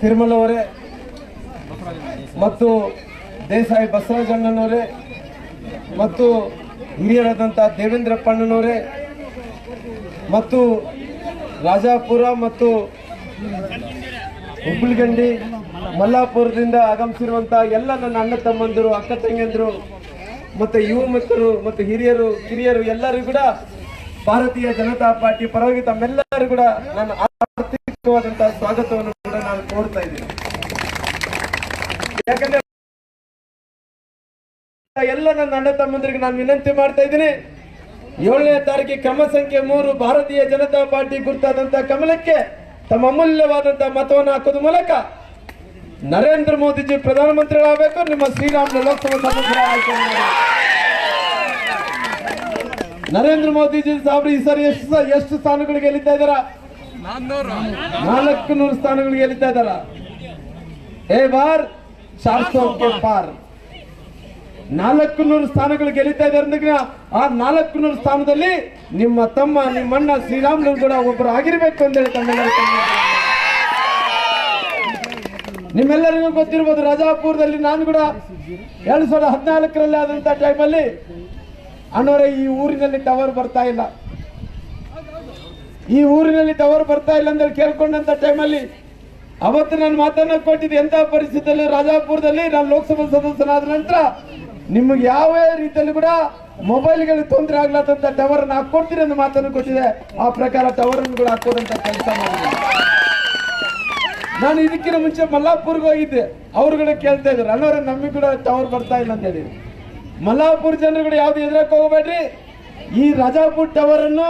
ತಿರುಮಲ ಅವರೇ ಮತ್ತು ದೇಸಾಯಿ ಬಸವರಾಜಣ್ಣನವರೇ ಮತ್ತು ಹಿರಿಯರಾದಂಥ ದೇವೇಂದ್ರಪ್ಪಣ್ಣನವರೇ ಮತ್ತು ರಾಜಾಪುರ ಮತ್ತು ಹುಬ್ಬಳ್ಗಂಡಿ ಮಲ್ಲಾಪುರದಿಂದ ಆಗಮಿಸಿರುವಂಥ ಎಲ್ಲ ನನ್ನ ಅಣ್ಣ ತಮ್ಮಂದಿರು, ಅಕ್ಕ ತಂಗಿಯಂದರು ಮತ್ತು ಯುವ ಮಿತ್ರರು ಮತ್ತು ಹಿರಿಯರು, ಕಿರಿಯರು ಎಲ್ಲರಿಗೂ ಕೂಡ ಭಾರತೀಯ ಜನತಾ ಪಾರ್ಟಿ ಪರವಾಗಿ ತಮ್ಮೆಲ್ಲರೂ ಕೂಡ ನಾನು ಆರ್ಥಿಕವಾದಂತಹ ಸ್ವಾಗತವನ್ನು ಕೂಡ ನಾನು ಕೋರ್ತಾ ಇದ್ದೀನಿ. ಯಾಕಂದ್ರೆ ಎಲ್ಲ ನನ್ನ ಅಣ್ಣ ತಮ್ಮಂದ್ರಿಗೆ ನಾನು ವಿನಂತಿ ಮಾಡ್ತಾ ಇದ್ದೀನಿ. ಏಳನೇ ತಾರೀಕಿಗೆ ಕ್ರಮ ಸಂಖ್ಯೆ ಮೂರು ಭಾರತೀಯ ಜನತಾ ಪಾರ್ಟಿ ಗುರುತಾದಂತಹ ಕಮಲಕ್ಕೆ ತಮ್ಮ ಅಮೂಲ್ಯವಾದಂತಹ ಮತವನ್ನು ಹಾಕೋದ್ರ ಮೂಲಕ ನರೇಂದ್ರ ಮೋದಿಜಿ ಪ್ರಧಾನಮಂತ್ರಿಗಳಾಗಬೇಕು. ನಿಮ್ಮ ಶ್ರೀರಾಮ್ ಲೋಕಸಭಾ ಸದಸ್ಯರ ಆಯ್ಕೆ ನರೇಂದ್ರ ಮೋದಿಜಿ ಸಾಬ್ರಿ ಈ ಸರಿ ಎಷ್ಟು ಎಷ್ಟು ಸ್ಥಾನಗಳಿಗೆ ಗೆಲ್ಲಿತಾ ಇದಾರ ನಾಲ್ಕು ನೂರು ಸ್ಥಾನಗಳು ಗೆಲ್ತಾ ಇದ್ದಾರ? ಏ ಬಾರ್ ಸೌ ಪಾರ್. ನಾಲ್ಕು ನೂರು ಸ್ಥಾನಗಳು ಗೆಲ್ತಾ ಇದ್ದಾರೆ ಆ ನಾಲ್ಕು ನೂರು ಸ್ಥಾನದಲ್ಲಿ ನಿಮ್ಮ ತಮ್ಮ ನಿಮ್ಮಣ್ಣ ಶ್ರೀರಾಮ್ಲು ಕೂಡ ಒಬ್ಬರು ಆಗಿರ್ಬೇಕು ಅಂತ ಹೇಳಿ ನಿಮ್ಮೆಲ್ಲರಿಗೂ ಗೊತ್ತಿರ್ಬೋದು, ರಾಜಾಪುರದಲ್ಲಿ ನಾನು ಕೂಡ ಎರಡ್ ಸಾವಿರದ ಹದಿನಾಲ್ಕರಲ್ಲಿ ಆದಂತ ಟೈಮಲ್ಲಿ ಅಣ್ಣವರೇ ಈ ಊರಿನಲ್ಲಿ ಟವರ್ ಬರ್ತಾ ಇಲ್ಲ. ಈ ಊರಿನಲ್ಲಿ ಟವರ್ ಬರ್ತಾ ಇಲ್ಲ ಅಂತ ಹೇಳಿ ಕೇಳ್ಕೊಂಡಂತ ಟೈಮಲ್ಲಿ ಅವತ್ತು ನಾನು ಮಾತನ್ನ ಕೊಟ್ಟಿದ್ದೆ ಎಂತ ಪರಿಸ್ಥಿತಿಯಲ್ಲಿ? ರಾಜಾಪುರದಲ್ಲಿ ನಾನು ಲೋಕಸಭಾ ಸದಸ್ಯನಾದ ನಂತರ ನಿಮಗೆ ಯಾವ ರೀತಿಯಲ್ಲಿ ಕೂಡ ಮೊಬೈಲ್ಗಳಿಗೆ ತೊಂದರೆ ಆಗ್ಲಾದಂತ ಟವರ್ ಅನ್ನು ಹಾಕೊಡ್ತೀನಿ ಅಂತ ಮಾತನ್ನು ಕೊಟ್ಟಿದೆ ಆ ಪ್ರಕಾರ ಟವರ್ ಅನ್ನು ಕೂಡ ಹಾಕೋದಂತ ಕೆಲಸ ಮಾಡಿದೆ ನಾನು ಇದಕ್ಕಿಂತ ಮುಂಚೆ ಮಲ್ಲಾಪುರ್ಗೆ ಹೋಗಿದ್ದೆ. ಅವ್ರು ಕೂಡ ಕೇಳ್ತಾ ಇದ್ರು. ಅಣ್ಣವ್ರ, ನಮಗೆ ಕೂಡ ಟವರ್ ಬರ್ತಾ ಇಲ್ಲ ಅಂತ ಹೇಳಿ ಮಲ್ಲಾಪುರ ಜನರು ಕೂಡ ಯಾವ್ದು ಎದುರಕ್ಕೆ ಹೋಗಬೇಡ್ರಿ? ಈ ರಾಜಾಪುರ ಟವರ್ ಅನ್ನು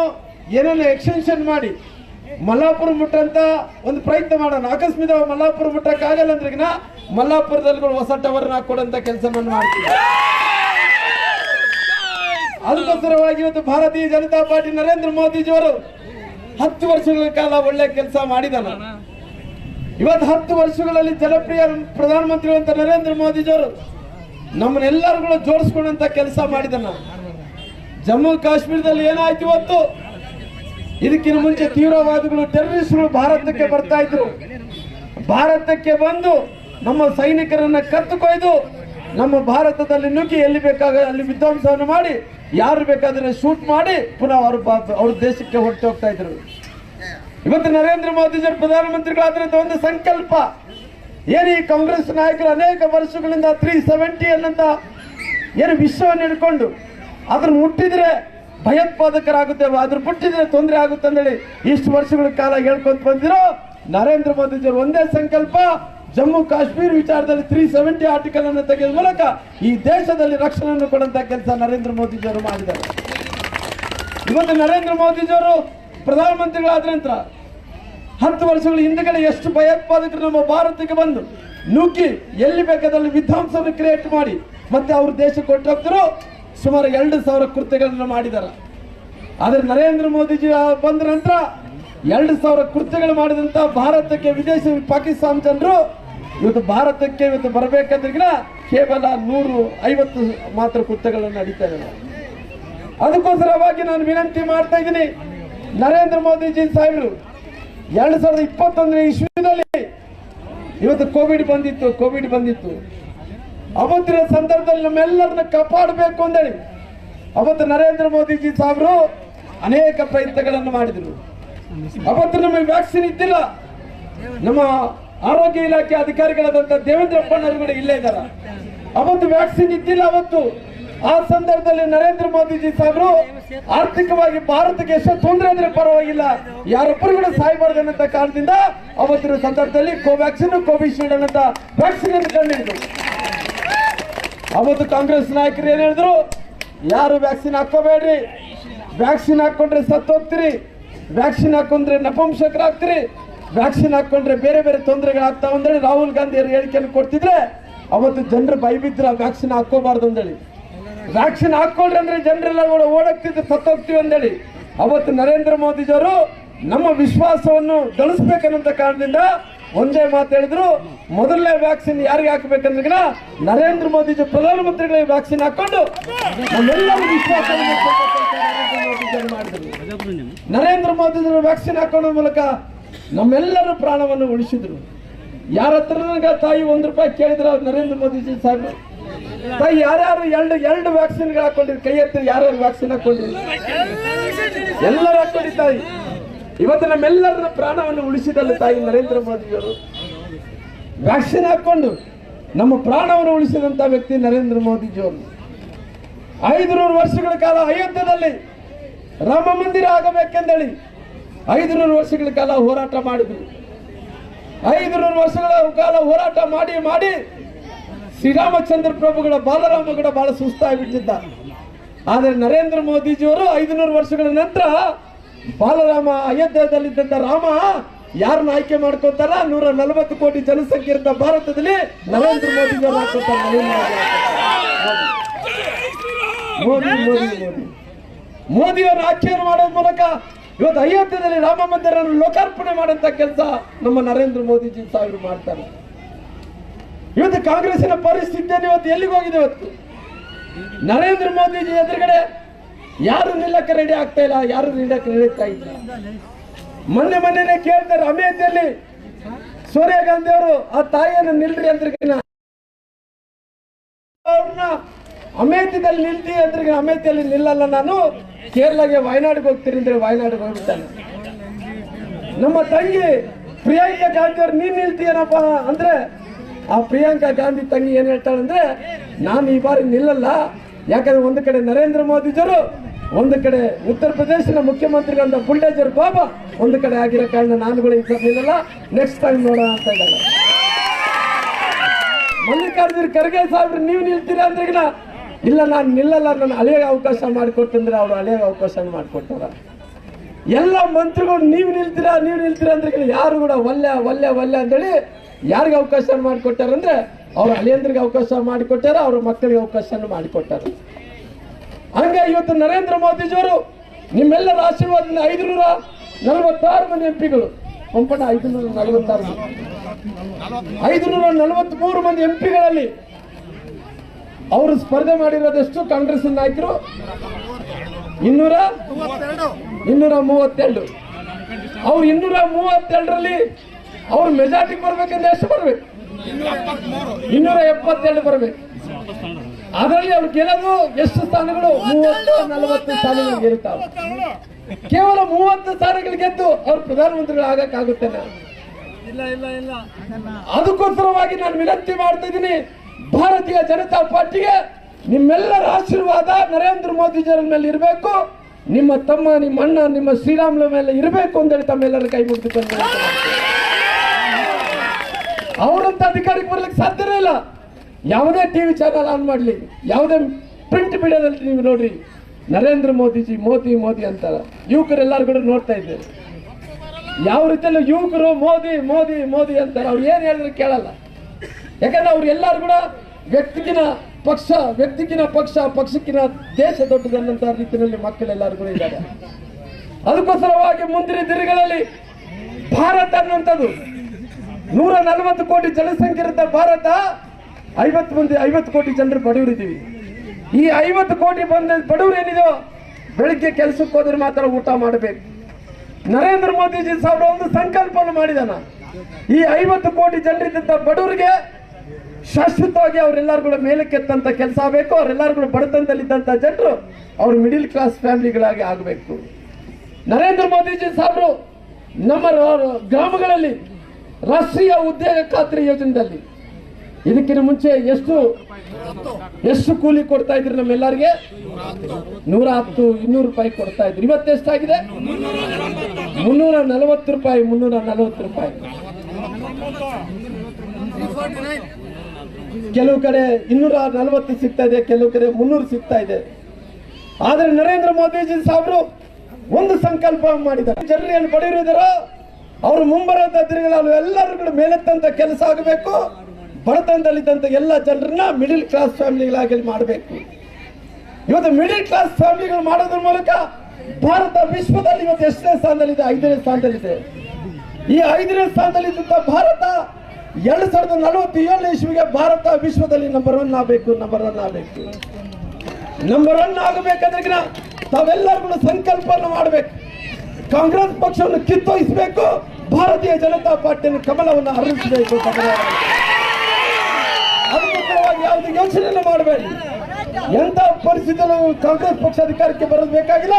ಏನೇನು ಎಕ್ಸ್ಟೆನ್ಷನ್ ಮಾಡಿ. ಮಲ್ಲಾಪುರ ಮುಟ್ಟಂತ ಒಂದು ಪ್ರಯತ್ನ ಮಾಡೋಣ. ಅಕಸ್ಮಾತ್ ಮಲ್ಲಾಪುರ ಮುಟ್ಟಕ್ಕೆ ಆಗಲ್ಲ ಅಂದ್ರಿಗಿನ ಮಲ್ಲಾಪುರದಲ್ಲಿ ಹೊಸ ಟವರ್ ಹಾಕೊಡಂತ ಕೆಲಸವನ್ನು ಮಾಡ್ತೀವಿ. ಅದಕ್ಕೋಸ್ಕರವಾಗಿ ಇವತ್ತು ಭಾರತೀಯ ಜನತಾ ಪಾರ್ಟಿ ನರೇಂದ್ರ ಮೋದಿಜಿಯವರು ಹತ್ತು ವರ್ಷಗಳ ಕಾಲ ಒಳ್ಳೆ ಕೆಲಸ ಮಾಡಿದಾನ. ಇವತ್ತು ಹತ್ತು ವರ್ಷಗಳಲ್ಲಿ ಜನಪ್ರಿಯ ಪ್ರಧಾನಮಂತ್ರಿ ಅಂತ ನರೇಂದ್ರ ಮೋದಿಜಿಯವರು ನಮ್ಮನ್ನೆಲ್ಲರೂ ಕೂಡ ಜೋಡಿಸ್ಕೊಂಡಂತ ಕೆಲಸ ಮಾಡಿದನ. ಜಮ್ಮು ಕಾಶ್ಮೀರದಲ್ಲಿ ಏನಾಯ್ತು ಇವತ್ತು? ಇದಕ್ಕಿಂತ ಮುಂಚೆ ತೀವ್ರವಾದಿಗಳು ಟೆರರಿಸ್ಟ್ಗಳು ಭಾರತಕ್ಕೆ ಬರ್ತಾ ಇದ್ರು. ಭಾರತಕ್ಕೆ ಬಂದು ನಮ್ಮ ಸೈನಿಕರನ್ನ ಕತ್ತು ನಮ್ಮ ಭಾರತದಲ್ಲಿ ನುಗ್ಗಿ ಎಲ್ಲಿ ಬೇಕಾಗ, ಅಲ್ಲಿ ವಿಧ್ವಂಸವನ್ನು ಮಾಡಿ, ಯಾರು ಬೇಕಾದ್ರೆ ಶೂಟ್ ಮಾಡಿ ಪುನಃ ಅವರು ಅವ್ರ ದೇಶಕ್ಕೆ ಹೊರಟು ಹೋಗ್ತಾ ಇದ್ರು. ಇವತ್ತು ನರೇಂದ್ರ ಮೋದಿಜಿ ಪ್ರಧಾನಮಂತ್ರಿಗಳಾದ್ರಿಂದ ಒಂದು ಸಂಕಲ್ಪ. ಏನು ಈ ಕಾಂಗ್ರೆಸ್ ನಾಯಕರು ಅನೇಕ ವರ್ಷಗಳಿಂದ ತ್ರೀ ಸೆವೆಂಟಿ ಅನ್ನಂತ ಏನು ವಿಶ್ವವನ್ನು ಹಿಡ್ಕೊಂಡು ಅದನ್ನು ಮುಟ್ಟಿದ್ರೆ ಭಯೋತ್ಪಾದಕರಾಗುತ್ತೆ ಅದ್ರ ಬಿಟ್ಟಿದ್ರೆ ತೊಂದರೆ ಆಗುತ್ತೆ ಅಂತೇಳಿ ಇಷ್ಟು ವರ್ಷಗಳ ಕಾಲ ಹೇಳ್ಕೊಂತ ಬಂದಿರೋ ನರೇಂದ್ರ ಮೋದಿಜಿ ಒಂದೇ ಸಂಕಲ್ಪ, ಜಮ್ಮು ಕಾಶ್ಮೀರ ವಿಚಾರದಲ್ಲಿ ತ್ರೀ ಸೆವೆಂಟಿ ಆರ್ಟಿಕಲ್ ಅನ್ನು ತೆಗೆದ ಮೂಲಕ ಈ ದೇಶದಲ್ಲಿ ರಕ್ಷಣೆಯನ್ನು ಕೊಡುವಂತ ಕೆಲಸ ನರೇಂದ್ರ ಮೋದಿಜಿಯವರು ಮಾಡಿದ್ದಾರೆ. ಇವತ್ತು ನರೇಂದ್ರ ಮೋದಿಜಿಯವರು ಪ್ರಧಾನಮಂತ್ರಿಗಳಾದ ನಂತರ ಹತ್ತು ವರ್ಷಗಳ ಹಿಂದೆಗಡೆ ಎಷ್ಟು ಭಯೋತ್ಪಾದಕರು ನಮ್ಮ ಭಾರತಕ್ಕೆ ಬಂದು ನುಗ್ಗಿ ಎಲ್ಲಿ ಬೇಕಾದಲ್ಲಿ ವಿಧ್ವಂಸವನ್ನು ಕ್ರಿಯೇಟ್ ಮಾಡಿ ಮತ್ತೆ ಅವ್ರ ದೇಶಕ್ಕೆ ಕೊಟ್ಟೋಗ್ತರು ಸುಮಾರು ಎರಡು ಸಾವಿರ ಕೃತ್ಯಗಳನ್ನು ಮಾಡಿದ್ದಾರೆ ಆದರೆ ನರೇಂದ್ರ ಮೋದಿಜಿ ಬಂದ ನಂತರ ಎರಡು ಸಾವಿರ ಕೃತ್ಯಗಳು ಮಾಡಿದಂತ ಭಾರತಕ್ಕೆ, ವಿದೇಶ ಪಾಕಿಸ್ತಾನ ಜನರು ಇವತ್ತು ಭಾರತಕ್ಕೆ ಇವತ್ತು ಬರಬೇಕಂದ್ರೆ ಕೇವಲ ನೂರು ಐವತ್ತು ಮಾತ್ರ ಕೃತ್ಯಗಳನ್ನು ನಡೀತಾ ಇದ್ದಾರೆ. ಅದಕ್ಕೋಸ್ಕರವಾಗಿ ನಾನು ವಿನಂತಿ ಮಾಡ್ತಾ ಇದ್ದೀನಿ, ನರೇಂದ್ರ ಮೋದಿಜಿ ಸಾಹೇಬರು, ಎರಡು ಸಾವಿರದ ಇಪ್ಪತ್ತೊಂದನೇ ಇಸ್ವಿನಲ್ಲಿ ಇವತ್ತು ಕೋವಿಡ್ ಬಂದಿತ್ತು ಕೋವಿಡ್ ಬಂದಿತ್ತು. ಅವತ್ತಿನ ಸಂದರ್ಭದಲ್ಲಿ ನಮ್ಮೆಲ್ಲರನ್ನ ಕಾಪಾಡಬೇಕು ಅಂದೇಳಿ ಅವತ್ತು ನರೇಂದ್ರ ಮೋದಿಜಿ ಸಾಹೇಬರು ಅನೇಕ ಪ್ರಯತ್ನಗಳನ್ನು ಮಾಡಿದರು. ಅವತ್ತು ನಮಗೆ ವ್ಯಾಕ್ಸಿನ್ ಇದ್ದಿಲ್ಲ. ನಮ್ಮ ಆರೋಗ್ಯ ಇಲಾಖೆ ಅಧಿಕಾರಿಗಳಾದಂತ ದೇವೇಂದ್ರಪ್ಪನವರು ಕೂಡ ಇಲ್ಲೇ ಇದ್ದಾರೆ. ಅವತ್ತು ವ್ಯಾಕ್ಸಿನ್ ಇದ್ದಿಲ್ಲ ಅವತ್ತು. ಆ ಸಂದರ್ಭದಲ್ಲಿ ನರೇಂದ್ರ ಮೋದಿಜಿ ಸಾಹೇಬರು ಆರ್ಥಿಕವಾಗಿ ಭಾರತಕ್ಕೆ ಎಷ್ಟು ತೊಂದರೆ ಅಂದ್ರೆ ಪರವಾಗಿಲ್ಲ. ಯಾರೊಬ್ಬರು ಕೂಡ ಸಾಯಬಾರ್ದು ಅನ್ನೋ ಕಾರಣದಿಂದ ಅವತ್ತಿನ ಸಂದರ್ಭದಲ್ಲಿ ಕೋವ್ಯಾಕ್ಸಿನ್ ಕೋವಿಶೀಲ್ಡ್ ಅನ್ನೋ ವ್ಯಾಕ್ಸಿನ್ ಅನ್ನು ಕಂಡಿದ್ರು ಅವತ್ತು ಕಾಂಗ್ರೆಸ್ ನಾಯಕರು ಏನ್ ಹೇಳಿದ್ರು? ಯಾರು ವ್ಯಾಕ್ಸಿನ್ ಹಾಕೋಬೇಡ್ರಿ ವ್ಯಾಕ್ಸಿನ್ ಹಾಕೊಂಡ್ರೆ ಸತ್ತೋಗ್ತೀರಿ. ವ್ಯಾಕ್ಸಿನ್ ಹಾಕೊಂಡ್ರೆ ನಪುಂಸಕರಾಗ್ತೀರಿ. ವ್ಯಾಕ್ಸಿನ್ ಹಾಕೊಂಡ್ರೆ ಬೇರೆ ಬೇರೆ ತೊಂದರೆಗಳಾಗ್ತಾವ ಅಂತೇಳಿ ರಾಹುಲ್ ಗಾಂಧಿ ಅವರು ಹೇಳಿಕೆಯನ್ನು ಕೊಡ್ತಿದ್ರೆ ಅವತ್ತು ಜನರು ಭಯಬಿದ್ರ ವ್ಯಾಕ್ಸಿನ್ ಹಾಕೋಬಾರ್ದು ಅಂತೇಳಿ ವ್ಯಾಕ್ಸಿನ್ ಹಾಕೊಳ್ರಿ ಅಂದ್ರೆ ಜನರೆಲ್ಲ ಕೂಡ ಓಡೋಗ್ತಿದ್ದು ಸತ್ತೋಗ್ತೀವಿ ಅಂತೇಳಿ ಅವತ್ತು ನರೇಂದ್ರ ಮೋದಿಜಿಯವರು ನಮ್ಮ ವಿಶ್ವಾಸವನ್ನು ಗಳಿಸ್ಬೇಕನ್ನಂತ ಕಾರಣದಿಂದ ಒಂದೇ ಮಾತು ಹೇಳಿದ್ರು, ಮೊದಲನೇ ವ್ಯಾಕ್ಸಿನ್ ಯಾರಿಗೆ ಹಾಕಬೇಕಂದ್ರೆ ನರೇಂದ್ರ ಮೋದಿಜಿ ಪ್ರಧಾನಮಂತ್ರಿಗಳಿಗೆ ವ್ಯಾಕ್ಸಿನ್ ಹಾಕೊಂಡು ನರೇಂದ್ರ ಮೋದಿ ವ್ಯಾಕ್ಸಿನ್ ಹಾಕೊಳ್ಳೋ ಮೂಲಕ ನಮ್ಮೆಲ್ಲರ ಪ್ರಾಣವನ್ನು ಉಳಿಸಿದ್ರು. ಯಾರ ಹತ್ರ ತಾಯಿ ಒಂದು ರೂಪಾಯಿ ಕೇಳಿದ್ರ ನರೇಂದ್ರ ಮೋದಿಜಿ ಸಾಹೇಬ್ ತಾಯಿ, ಯಾರ್ಯಾರು ಎರಡು ಎರಡು ವ್ಯಾಕ್ಸಿನ್ಗಳು ಹಾಕೊಂಡಿರಿ ಕೈ ಹತ್ತಿರ ಯಾರ್ಯಾರು ವ್ಯಾಕ್ಸಿನ್ ಹಾಕೊಂಡಿರಿ ಎಲ್ಲರೂ ತಾಯಿ ಇವತ್ತು ನಮ್ಮೆಲ್ಲರ ಪ್ರಾಣವನ್ನು ಉಳಿಸಿದಲ್ಲ ತಾಯಿ ನರೇಂದ್ರ ಮೋದಿಯವರು ವ್ಯಾಕ್ಸಿನ್ ಹಾಕೊಂಡು ನಮ್ಮ ಪ್ರಾಣವನ್ನು ಉಳಿಸಿದಂತ ವ್ಯಕ್ತಿ ನರೇಂದ್ರ ಮೋದಿಜಿಯವರು. ಐದುನೂರು ವರ್ಷಗಳ ಕಾಲ ಅಯೋಧ್ಯದಲ್ಲಿ ರಾಮ ಮಂದಿರ ಆಗಬೇಕೆಂದೇಳಿ ಐದುನೂರು ವರ್ಷಗಳ ಕಾಲ ಹೋರಾಟ ಮಾಡಿದ್ರು. ಐದುನೂರು ವರ್ಷಗಳ ಕಾಲ ಹೋರಾಟ ಮಾಡಿ ಮಾಡಿ ಶ್ರೀರಾಮಚಂದ್ರ ಪ್ರಭುಗಳ ಬಾಲರಾಮಗಡ ಬಹಳ ಸುಸ್ತಾಗಿಬಿಟ್ಟಿದ್ದ ಆದರೆ ನರೇಂದ್ರ ಮೋದಿಜಿಯವರು ಐದುನೂರು ವರ್ಷಗಳ ನಂತರ ಬಾಲರಾಮ ಅಯೋಧ್ಯದಲ್ಲಿದ್ದಂತ ರಾಮ ಯಾರನ್ನ ಆಯ್ಕೆ ಮಾಡ್ಕೋತಾರ? ನೂರ ನಲವತ್ತು ಕೋಟಿ ಜನಸಂಖ್ಯೆ ಇದ್ದ ಭಾರತದಲ್ಲಿ ನರೇಂದ್ರ ಮೋದಿ. ಮೋದಿ ಮೋದಿ ಮೋದಿ. ಆಖ್ಯಾನ ಮಾಡೋದ್ ಮೂಲಕ ಇವತ್ತು ಅಯೋಧ್ಯದಲ್ಲಿ ರಾಮ ಮಂದಿರ ಲೋಕಾರ್ಪಣೆ ಮಾಡಂತ ಕೆಲಸ ನಮ್ಮ ನರೇಂದ್ರ ಮೋದಿಜಿ ಸಾವಿರ ಮಾಡ್ತಾರೆ. ಇವತ್ತು ಕಾಂಗ್ರೆಸ್ಸಿನ ಪರಿಸ್ಥಿತಿಯನ್ನು ಇವತ್ತು ಎಲ್ಲಿಗೆ ಹೋಗಿದೆ ಇವತ್ತು? ನರೇಂದ್ರ ಮೋದಿಜಿ ಎದುರುಗಡೆ ಯಾರು ನಿಲ್ಲಕ್ಕೆ ರೆಡಿ ಆಗ್ತಾ ಇಲ್ಲ, ಯಾರು ನಿಲ್ಲಕ್ಕೆ ನಡೀತಾ ಇಲ್ಲ. ಮೊನ್ನೆ ಮೊನ್ನೆನೆ ಕೇಳ್ತಾರೆ, ಅಮೇಥಿಯಲ್ಲಿ ಗಾಂಧಿ ಅವರು, ಆ ತಾಯಿಯನ್ನು ನಿಲ್ರಿ ಅಂದ್ರಿಗಿನ ಅವ್ರನ್ನ ಅಮೇಥಿದಲ್ಲಿ ನಿಲ್ತಿ ಅಂದ್ರ ಅಮೇಥಿಯಲ್ಲಿ ನಿಲ್ಲಲ್ಲ ನಾನು. ಕೇರಳಗೆ ವಯನಾಡಿಗೆ ಹೋಗ್ತೀನಿ ಅಂದ್ರೆ ವಯನಾಡಿಗೆ ಹೋಗ್ತಾನೆ ನಮ್ಮ ತಂಗಿ ಪ್ರಿಯಾಂಕಾ ಗಾಂಧಿ ಅವ್ರು, ನೀನ್ ನಿಲ್ತೀಯನಪ್ಪ ಅಂದ್ರೆ, ಆ ಪ್ರಿಯಾಂಕಾ ಗಾಂಧಿ ತಂಗಿ ಏನ್ ಹೇಳ್ತಾಳಂದ್ರೆ, ನಾನು ಈ ಬಾರಿ ನಿಲ್ಲಲ್ಲ. ಯಾಕಂದ್ರೆ ಒಂದು ಕಡೆ ನರೇಂದ್ರ ಮೋದಿಜರು ಒಂದು ಕಡೆ ಉತ್ತರ ಪ್ರದೇಶದ ಮುಖ್ಯಮಂತ್ರಿಗಳಂತ ಬುಲ್ಡೇಜರ್ ಬಾಬಾ ಒಂದು ಕಡೆ ಆಗಿರೋ ಕಾರಣ ನಾನುಗಳು ಕೂಡ ನಿಲ್ಲಲ್ಲ ನೆಕ್ಸ್ಟ್ ಟೈಮ್ ನೋಡೋಣ ಅಂತ ಇದ್ದಾರೆ. ಮಲ್ಲಿಕಾರ್ಜುನ ಖರ್ಗೆ ಸಾಹೇಬ್ರು, ನೀವು ನಿಲ್ತೀರಾ ಅಂದ್ರೆ ಇಲ್ಲ, ನಾನು ನಿಲ್ಲಲ್ಲ. ನಾನು ಅಲೆಯ ಅವಕಾಶ ಮಾಡಿಕೊಡ್ತಂದ್ರೆ ಅವ್ರು ಅಲೆಯ ಅವಕಾಶ ಮಾಡಿಕೊಡ್ತಾರ ಎಲ್ಲ ಮಂತ್ರಿಗಳು, ನೀವು ನಿಲ್ತೀರಾ ನೀವು ನಿಲ್ತೀರಾ ಅಂದ್ರೆ ಯಾರು ಕೂಡ ಒಲ್ಲೆ ಒಲ್ಲೆ ಒಲ್ಲೆ ಅಂತೇಳಿ ಯಾರಿಗೆ ಅವಕಾಶ ಮಾಡಿಕೊಟ್ಟಾರಂದ್ರೆ ಅವ್ರ ಅಳಿಯಂದ್ರಿಗೆ ಅವಕಾಶ ಮಾಡಿಕೊಟ್ಟಾರ, ಅವ್ರ ಮಕ್ಕಳಿಗೆ ಅವಕಾಶ ಮಾಡಿಕೊಟ್ಟಾರ. ಹಂಗ ಇವತ್ತು ನರೇಂದ್ರ ಮೋದಿಜಿಯವರು ನಿಮ್ಮೆಲ್ಲರ ಆಶೀರ್ವಾದದಿಂದ ಐದುನೂರ ನಲವತ್ತಾರು ಮಂದಿ ಎಂಪಿಗಳು ಪಂಪಣ ಐದುನೂರ ನಲವತ್ತಾರು ಐದುನೂರ ನಲವತ್ಮೂರು ಮಂದಿ ಎಂಪಿಗಳಲ್ಲಿ ಅವರು ಸ್ಪರ್ಧೆ ಮಾಡಿರೋದಷ್ಟು ಕಾಂಗ್ರೆಸ್ ನಾಯಕರು? ಇನ್ನೂರ? ಇನ್ನೂರ ಮೂವತ್ತೆರಡು. ಅವ್ರು ಇನ್ನೂರ ಮೂವತ್ತೆರಡರಲ್ಲಿ ಅವ್ರು ಮೆಜಾರಿಟಿ ಬರ್ಬೇಕಂದ್ರೆ ಎಷ್ಟು ಬರ್ಬೇಕು? ಇನ್ನೂರ ಎಪ್ಪತ್ತೆರಡು ಬರಬೇಕು. ಅದರಲ್ಲಿ ಅವ್ರು ಗೆಲ್ಲದು ಎಷ್ಟು ಸ್ಥಾನಗಳು? ಮೂವತ್ತು ನಲವತ್ತು ಸ್ಥಾನಗಳು ಗೆಲ್ತಾವೆ ಕೇವಲ ಮೂವತ್ತು ಸ್ಥಾನಗಳು ಗೆದ್ದು ಅವ್ರು ಪ್ರಧಾನಮಂತ್ರಿಗಳು ಆಗಕ್ಕಾಗುತ್ತೆ ಅದಕ್ಕೋಸ್ಕರವಾಗಿ ನಾನು ವಿನಂತಿ ಮಾಡ್ತಾ ಇದ್ದೀನಿ ಭಾರತೀಯ ಜನತಾ ಪಾರ್ಟಿಗೆ ನಿಮ್ಮೆಲ್ಲರ ಆಶೀರ್ವಾದ ನರೇಂದ್ರ ಮೋದಿ ಜನರ ಮೇಲೆ ಇರಬೇಕು. ನಿಮ್ಮ ತಮ್ಮ ನಿಮ್ಮ ಅಣ್ಣ ನಿಮ್ಮ ಶ್ರೀರಾಮ್ಲ ಮೇಲೆ ಇರಬೇಕು ಅಂತೇಳಿ ತಮ್ಮೆಲ್ಲರ ಕೈ ಮುಗಿದುಕೊಂಡು ಅವರಂತ ಅಧಿಕಾರಕ್ಕೆ ಬರ್ಲಿಕ್ಕೆ ಸಾಧ್ಯನೇ ಇಲ್ಲ. ಯಾವುದೇ ಟಿವಿ ಚಾನಲ್ ಆನ್ ಮಾಡಲಿ, ಯಾವುದೇ ಪ್ರಿಂಟ್ ಮೀಡಿಯಾದಲ್ಲಿ ನೀವು ನೋಡ್ರಿ, ನರೇಂದ್ರ ಮೋದಿಜಿ, ಮೋದಿ ಮೋದಿ ಅಂತಾರ. ಯುವಕರೆಲ್ಲರೂ ಕೂಡ ನೋಡ್ತಾ ಇದ್ದೇವೆ ಯಾವ ರೀತಿಯಲ್ಲೂ ಯುವಕರು ಮೋದಿ ಮೋದಿ ಮೋದಿ ಅಂತಾರೆ. ಅವ್ರು ಏನು ಹೇಳಿದ್ರು ಕೇಳಲ್ಲ. ಯಾಕಂದ್ರೆ ಅವ್ರು ಎಲ್ಲರೂ ಕೂಡ ವ್ಯಕ್ತಿಗಿನ ಪಕ್ಷ ವ್ಯಕ್ತಿಗಿನ ಪಕ್ಷ, ಪಕ್ಷಕ್ಕಿನ ದೇಶ ದೊಡ್ಡದನ್ನಂತ ರೀತಿಯಲ್ಲಿ ಮಕ್ಕಳೆಲ್ಲರೂ ಕೂಡ ಇದ್ದಾರೆ. ಅದಕ್ಕೋಸ್ಕರವಾಗಿ ಮುಂದಿನ ದಿನಗಳಲ್ಲಿ ಭಾರತ ಅನ್ನುವಂಥದ್ದು ನೂರ ನಲವತ್ತು ಕೋಟಿ ಜನಸಂಖ್ಯೆ ಇರುತ್ತ ಭಾರತ, ಐವತ್ತು ಮಂದಿ, ಐವತ್ತು ಕೋಟಿ ಜನರು ಬಡವರಿದ್ದೀವಿ ಈ ಐವತ್ತು ಕೋಟಿ ಬಂದ ಬಡವರು ಏನಿದೋ ಬೆಳಿಗ್ಗೆ ಕೆಲಸಕ್ಕೆ ಹೋದ್ರೆ ಮಾತ್ರ ಊಟ ಮಾಡಬೇಕು. ನರೇಂದ್ರ ಮೋದಿಜಿ ಸಾವಿರ ಒಂದು ಸಂಕಲ್ಪವನ್ನು ಮಾಡಿದಾನ. ಈ ಐವತ್ತು ಕೋಟಿ ಜನರಿದ್ದಂತ ಬಡವರಿಗೆ ಶಾಶ್ವತವಾಗಿ ಅವರೆಲ್ಲರೂ ಮೇಲಕ್ಕೆತ್ತಂತ ಕೆಲಸ ಆಗಬೇಕು ಅವರೆಲ್ಲರೂ ಕೂಡ ಬಡತನದಲ್ಲಿದ್ದಂತ ಜನರು ಅವ್ರು ಮಿಡಿಲ್ ಕ್ಲಾಸ್ ಫ್ಯಾಮಿಲಿಗಳಾಗಿ ಆಗಬೇಕು. ನರೇಂದ್ರ ಮೋದಿಜಿ ಸಾಹೇಬರು ನಮ್ಮ ಗ್ರಾಮಗಳಲ್ಲಿ ರಾಷ್ಟ್ರೀಯ ಉದ್ಯೋಗ ಖಾತ್ರಿ ಯೋಜನೆಯಲ್ಲಿ ಇದಕ್ಕಿಂತ ಮುಂಚೆ ಎಷ್ಟು ಎಷ್ಟು ಕೂಲಿ ಕೊಡ್ತಾ ಇದ್ರಿ ನಮ್ಮೆಲ್ಲರಿಗೆ? ನೂರ ಹತ್ತು, ಇನ್ನೂರು ರೂಪಾಯಿ ಕೊಡ್ತಾ ಇದ್ರಿ. ಇವತ್ತೆಷ್ಟಾಗಿದೆ ಮುನ್ನೂರ ನಲವತ್ತು ರೂಪಾಯಿ, ಮುನ್ನೂರ ನಲವತ್ತು ರೂಪಾಯಿ. ಕೆಲವು ಕಡೆ ಇನ್ನೂರ ನಲವತ್ತು ಸಿಗ್ತಾ ಇದೆ, ಕೆಲವು ಕಡೆ ಮುನ್ನೂರು ಸಿಗ್ತಾ ಇದೆ. ಆದ್ರೆ ನರೇಂದ್ರ ಮೋದಿಜಿ ಸಾಹೇಬರು ಒಂದು ಸಂಕಲ್ಪ ಮಾಡಿದ್ದಾರೆ. ಜನರು ಏನು ಬಡವರಿದ್ದಾರೋ ಅವರು ಮುಂಬರುವಂತ ದಿನಗಳಲ್ಲಿ ಎಲ್ಲರೂ ಕೂಡ ಮೇಲೆತ್ತಂತ ಕೆಲಸ ಆಗಬೇಕು ಬಡತನದಲ್ಲಿದ್ದಂತ ಎಲ್ಲ ಜನರನ್ನ ಮಿಡಿಲ್ ಕ್ಲಾಸ್ ಫ್ಯಾಮಿಲಿಗಳಾಗಿ ಮಾಡಬೇಕು. ಇವತ್ತು ಮಿಡಿಲ್ ಕ್ಲಾಸ್ ಫ್ಯಾಮಿಲಿಗಳು ಮಾಡೋದ್ರ ಮೂಲಕ ಭಾರತ ವಿಶ್ವದಲ್ಲಿ ಇವತ್ತು ಎಷ್ಟನೇ ಸ್ಥಾನದಲ್ಲಿದೆ? ಐದನೇ ಸ್ಥಾನದಲ್ಲಿದೆ. ಈ ಐದನೇ ಸ್ಥಾನದಲ್ಲಿದ್ದಂಥ ಭಾರತ ಎರಡ್ ಸಾವಿರದ ನಲವತ್ತೇಳನೇ ಇಸ್ವಿಗೆ ಭಾರತ ವಿಶ್ವದಲ್ಲಿ ನಂಬರ್ ಒನ್ ಆಗಬೇಕು ನಂಬರ್ ಒನ್ ಆಗಬೇಕು. ನಂಬರ್ ಒನ್ ಆಗಬೇಕಾದ್ರೆ ತಾವೆಲ್ಲರೂ ಸಂಕಲ್ಪ ಮಾಡಬೇಕು. ಕಾಂಗ್ರೆಸ್ ಪಕ್ಷವನ್ನು ಕಿತ್ತೊಯ್ಸಬೇಕು. ಭಾರತೀಯ ಜನತಾ ಪಾರ್ಟಿಯನ್ನು ಕಮಲವನ್ನು ಅರಳಿಸಬೇಕು ಅದಕ್ಕೋಸ್ಕರವಾಗಿ ಯಾವುದೇ ಯೋಚನೆಯನ್ನು ಮಾಡಬೇಡಿ. ಎಂತ ಪರಿಸ್ಥಿತಿಯಲ್ಲೂ ಕಾಂಗ್ರೆಸ್ ಪಕ್ಷ ಅಧಿಕಾರಕ್ಕೆ ಬರೋದು ಬೇಕಾಗಿಲ್ಲ.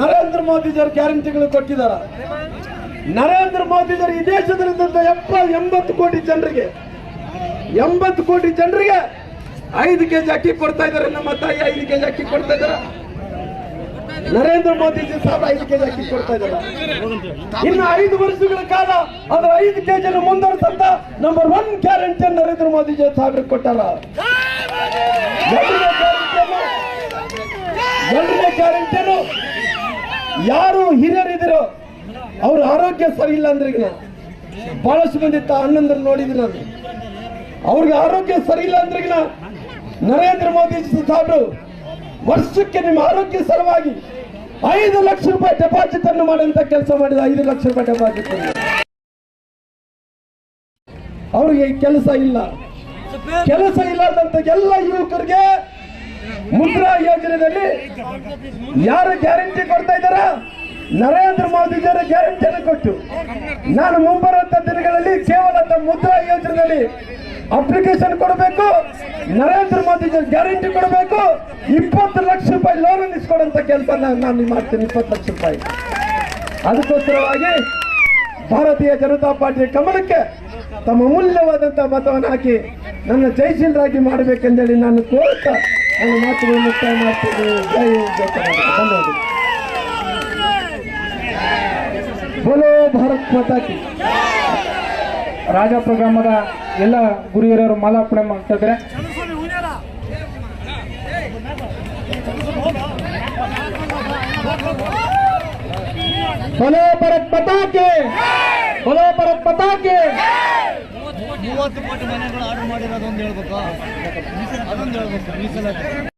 ನರೇಂದ್ರ ಮೋದಿಜಿಯವರು ಗ್ಯಾರಂಟಿಗಳು ಕೊಟ್ಟಿದ್ದಾರೆ. ನರೇಂದ್ರ ಮೋದಿಜಿಯವರು ಈ ದೇಶದಲ್ಲಿದ್ದಂಥ ಎಪ್ಪ ಎಂಬತ್ತು ಕೋಟಿ ಜನರಿಗೆ, ಎಂಬತ್ತು ಕೋಟಿ ಜನರಿಗೆ ಐದು ಕೆಜಿ ಅಕ್ಕಿ ಕೊಡ್ತಾ ಇದ್ದಾರೆ. ನಮ್ಮ ತಾಯಿ ಐದು ಕೆಜಿ ಅಕ್ಕಿ ಕೊಡ್ತಾ ಇದ್ದಾರೆ. ನರೇಂದ್ರ ಮೋದಿಜಿ ಸಾವಿರ ಐದು ಕೆಜಿ ಅಕ್ಕಿ ಕೊಡ್ತಾ ಇದ್ದಾರೆ. ಇನ್ನು ಐದು ವರ್ಷಗಳ ಕಾಲ ಅದರ ಐದು ಕೆಜಿಯನ್ನು ಮುಂದುವರಿಸಂತ number one guarantee Narendra Modiji ಸಾವಿರ ಕೊಟ್ಟಾರ. ಎರಡನೇ ಎರಡನೇ ಯಾರು ಹಿರಿಯರಿದ್ರು ಅವ್ರ ಆರೋಗ್ಯ ಸರಿ ಇಲ್ಲ ಅಂದ್ರೆ ಬಹಳಷ್ಟು ಮಂದಿ ತ ಅಣ್ಣಂದ್ರ ನೋಡಿದ್ರು ನಾನು. ಅವ್ರಿಗೆ ಆರೋಗ್ಯ ಸರಿ ಇಲ್ಲ ಅಂದ್ರೆ ನರೇಂದ್ರ ಮೋದಿ ಸಾಹೇಬ್ರು ವರ್ಷಕ್ಕೆ ನಿಮ್ಮ ಆರೋಗ್ಯ ಸಲುವಾಗಿ ಐದು ಲಕ್ಷ ರೂಪಾಯಿ ಡೆಪಾಸಿಟ್ ಅನ್ನು ಮಾಡುವಂತ ಕೆಲಸ ಮಾಡಿದ ಐದು ಲಕ್ಷ ರೂಪಾಯಿ ಡೆಪಾಸಿಟ್ ಅವ್ರಿಗೆ ಕೆಲಸ ಇಲ್ಲ. ಕೆಲಸ ಇಲ್ಲದಂತ ಎಲ್ಲ ಯುವಕರಿಗೆ ಮುದ್ರಾ ಯೋಜನೆಯಲ್ಲಿ ಯಾರು ಗ್ಯಾರಂಟಿ ಕೊಡ್ತಾ ಇದ್ದಾರ ನರೇಂದ್ರ ಮೋದಿ ಜನ ಗ್ಯಾರಂಟಿಯನ್ನು ಕೊಟ್ಟು ನಾನು ಮುಂಬರುವಂತ ದಿನಗಳಲ್ಲಿ ಕೇವಲ ಮುದ್ರಾ ಯೋಜನೆಯಲ್ಲಿ ಅಪ್ಲಿಕೇಶನ್ ಕೊಡಬೇಕು. ನರೇಂದ್ರ ಮೋದಿ ಗ್ಯಾರಂಟಿ ಕೊಡಬೇಕು. ಇಪ್ಪತ್ತು ಲಕ್ಷ ರೂಪಾಯಿ ಲೋನ್ ಇಸ್ಕೊಡಂತ ಕೆಲಸ ನಾನು ಮಾಡ್ತೀನಿ, ಇಪ್ಪತ್ತು ಲಕ್ಷ ರೂಪಾಯಿ. ಅದಕ್ಕೋಸ್ಕರವಾಗಿ ಭಾರತೀಯ ಜನತಾ ಪಾರ್ಟಿಯ ಕಮಲಕ್ಕೆ ತಮ್ಮ ಅಮೂಲ್ಯವಾದಂಥ ಮತವನ್ನು ಹಾಕಿ ನನ್ನ ಜಯಶೀಲರಾಗಿ ಮಾಡಬೇಕೆಂದೇಳಿ ನಾನು ಕೋರುತ್ತಾ ನನ್ನ ಮಾತುಗಳನ್ನು ಮುಕ್ತಾಯ ಮಾಡ್ತೀನಿ. ಜೈ ಭಾರತ್ ಮಾತಾ ರಾಜ ಗ್ರಾಮದ ಎಲ್ಲ ಗುರು ಹಿರಿಯರು ಮಾಲಾರ್ಪಣೆ ಮಾಡ್ತಾ ಇದ್ದಾರೆ. ಪತಾಕೆ! ಬೋಲೋ ಭಾರತ್ ಮಾತಾ ಕಿ ಮೂವತ್ತು ಕೋಟಿ ಮನೆಗಳು ಆರ್ಡರ್ ಮಾಡಿರೋದು ಒಂದು ಹೇಳ್ಬೇಕು? ಅದೊಂದು ಹೇಳ್ಬೇಕು ಮೀಸಲಾತಿ